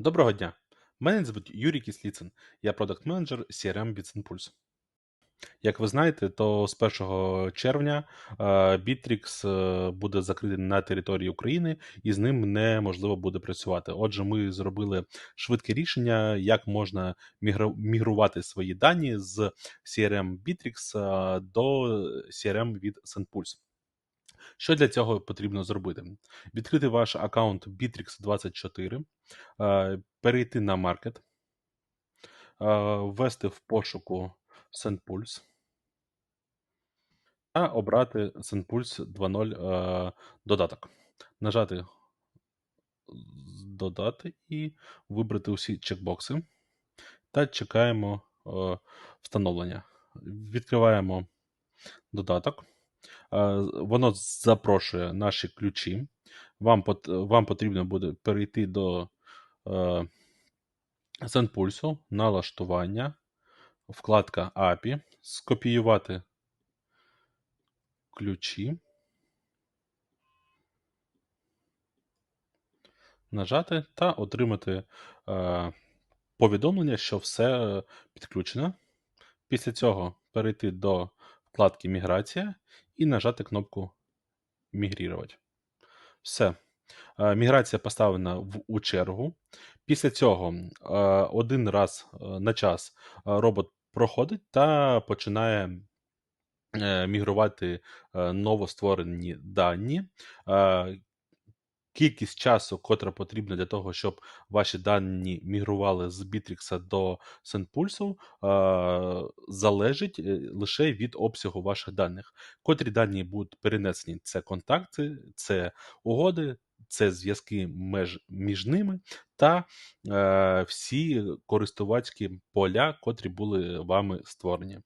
Доброго дня! Мене звуть Юрій Кисліцин, я продакт-менеджер CRM BitsImpulse. Як ви знаєте, то з 1 червня е, Bittrex е, буде закритий на території України і з ним неможливо буде працювати. Отже, ми зробили швидке рішення, як можна мігрувати свої дані з CRM Bittrex е, до CRM від SendPulse. Що для цього потрібно зробити? Відкрити ваш аккаунт Bittrex24, е, перейти на маркет, е, ввести в пошуку SendPulse та обрати SendPulse 2.0 е, додаток. Нажати додати і вибрати усі чекбокси та чекаємо встановлення. Відкриваємо додаток. Воно запрошує наші ключі. Вам, вам потрібно буде перейти до е, налаштування, вкладка API, скопіювати ключі, нажати та отримати е, повідомлення, що все е, підключено. Після цього перейти до вкладки Міграція і нажати кнопку «Мігрірувати». Все. Е, Міграція поставлена в, у чергу. Після цього е, один раз е, на час робот проходить та починає мігрувати новостворені дані. Кількість часу, котра потрібна для того, щоб ваші дані мігрували з Bittrex до SendPulse, е, залежить е, лише від обсягу ваших даних. Котрі дані будуть перенесені: це контакти, це угоди, це зв'язки між ними та е, всі користувацькі поля, котрі були вами створені.